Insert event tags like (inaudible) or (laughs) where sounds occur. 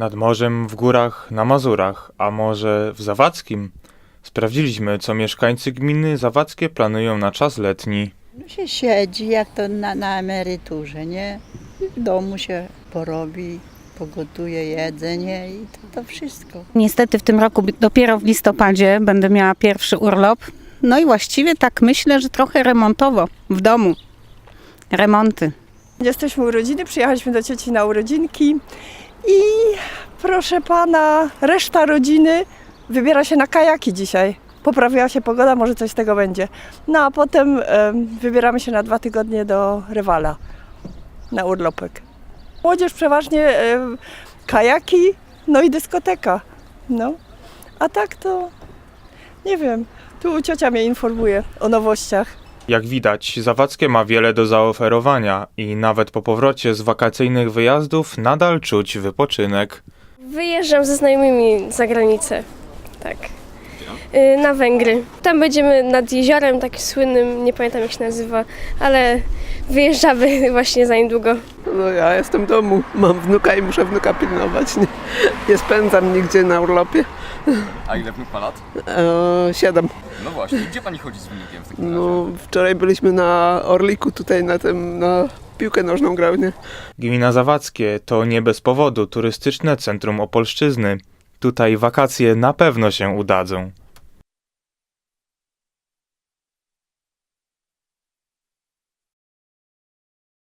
Nad morzem, w górach, na Mazurach, a może w Zawadzkim? Sprawdziliśmy, co mieszkańcy gminy Zawadzkie planują na czas letni. No się siedzi jak to na, na emeryturze, nie? W domu się porobi, pogotuje jedzenie i to, to wszystko. Niestety w tym roku dopiero w listopadzie będę miała pierwszy urlop. No i właściwie tak myślę, że trochę remontowo w domu. Remonty. Jesteśmy urodziny, przyjechaliśmy do cioci na urodzinki i proszę pana, reszta rodziny wybiera się na kajaki dzisiaj. Poprawiła się pogoda, może coś z tego będzie. No a potem em, wybieramy się na dwa tygodnie do Rywala na urlopek. Młodzież przeważnie em, kajaki, no i dyskoteka. No, a tak to nie wiem. Tu ciocia mnie informuje o nowościach. Jak widać, Zawadzkie ma wiele do zaoferowania i nawet po powrocie z wakacyjnych wyjazdów nadal czuć wypoczynek. Wyjeżdżam ze znajomymi za granicę. Tak. Y, Na Węgry. Tam będziemy nad jeziorem, takim słynnym, nie pamiętam jak się nazywa, ale wyjeżdżamy (laughs) właśnie za niedługo. No ja jestem w domu, mam wnuka i muszę wnuka pilnować. Nie, nie spędzam nigdzie na urlopie. A ile wnuk ma lat? E, siedem. No właśnie, gdzie pani chodzi z wnukiem w takim No, razie? wczoraj byliśmy na Orliku tutaj na tym, na piłkę nożną grał, nie? Gmina Zawadzkie to nie bez powodu turystyczne centrum Opolszczyzny. Tutaj wakacje na pewno się udadzą.